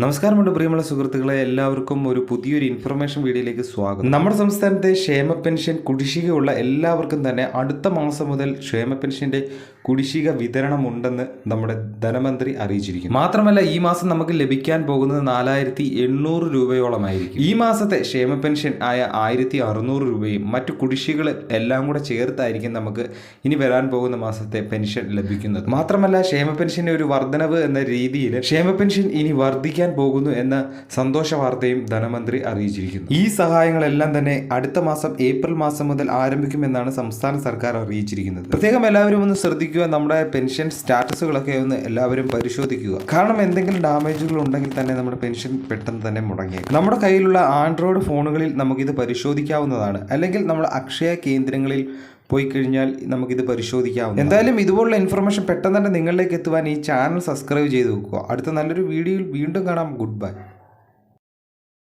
നമസ്കാരമുണ്ട് പ്രിയമുള്ള സുഹൃത്തുക്കളെ എല്ലാവർക്കും ഒരു പുതിയൊരു ഇൻഫർമേഷൻ വീഡിയോയിലേക്ക് സ്വാഗതം. നമ്മുടെ സംസ്ഥാനത്തെ ക്ഷേമ പെൻഷൻ കുടിശ്ശികയുള്ള എല്ലാവർക്കും തന്നെ അടുത്ത മാസം മുതൽ ക്ഷേമ പെൻഷന്റെ കുടിശ്ശിക വിതരണം ഉണ്ടെന്ന് നമ്മുടെ ധനമന്ത്രി അറിയിച്ചിരിക്കുന്നു. മാത്രമല്ല ഈ മാസം നമുക്ക് ലഭിക്കാൻ പോകുന്നത് നാലായിരത്തി എണ്ണൂറ് രൂപയോളമായിരിക്കും. ഈ മാസത്തെ ക്ഷേമ പെൻഷൻ ആയ ആയിരത്തി അറുന്നൂറ് രൂപയും മറ്റു കുടിശ്ശികൾ എല്ലാം കൂടെ ചേർത്തായിരിക്കും നമുക്ക് ഇനി വരാൻ പോകുന്ന മാസത്തെ പെൻഷൻ ലഭിക്കുന്നത്. മാത്രമല്ല ക്ഷേമ പെൻഷന്റെ ഒരു വർധനവ് എന്ന രീതിയിൽ ക്ഷേമ പെൻഷൻ ഇനി വർദ്ധിക്കാൻ പോകുന്നു എന്ന സന്തോഷ വാർത്തയും ധനമന്ത്രി അറിയിച്ചിരിക്കുന്നു. ഈ സഹായങ്ങളെല്ലാം തന്നെ അടുത്ത മാസം ഏപ്രിൽ മാസം മുതൽ ആരംഭിക്കുമെന്നാണ് സംസ്ഥാന സർക്കാർ അറിയിച്ചിരിക്കുന്നത്. പ്രത്യേകം എല്ലാവരും ഒന്ന് ശ്രദ്ധിക്കുക നമ്മുടെ പെൻഷൻ സ്റ്റാറ്റസുകളൊക്കെ ഒന്ന് എല്ലാവരും പരിശോധിക്കുക. കാരണം എന്തെങ്കിലും ഡാമേജുകൾ ഉണ്ടെങ്കിൽ തന്നെ നമ്മുടെ പെൻഷൻ പെട്ടെന്ന് തന്നെ മുടങ്ങിയേക്കും. നമ്മുടെ കയ്യിലുള്ള ആൻഡ്രോയിഡ് ഫോണുകളിൽ നമുക്കിത് പരിശോധിക്കാവുന്നതാണ്. അല്ലെങ്കിൽ നമ്മുടെ അക്ഷയ കേന്ദ്രങ്ങളിൽ പോയി കഴിഞ്ഞാൽ നമുക്കിത് പരിശോധിക്കാവുന്ന എന്തായാലും ഇതുപോലുള്ള ഇൻഫർമേഷൻ പെട്ടെന്ന് തന്നെ നിങ്ങളിലേക്ക് എത്തുവാൻ ഈ ചാനൽ സബ്സ്ക്രൈബ് ചെയ്ത് വെക്കുക. അടുത്ത നല്ലൊരു വീഡിയോയിൽ വീണ്ടും കാണാം. Good bye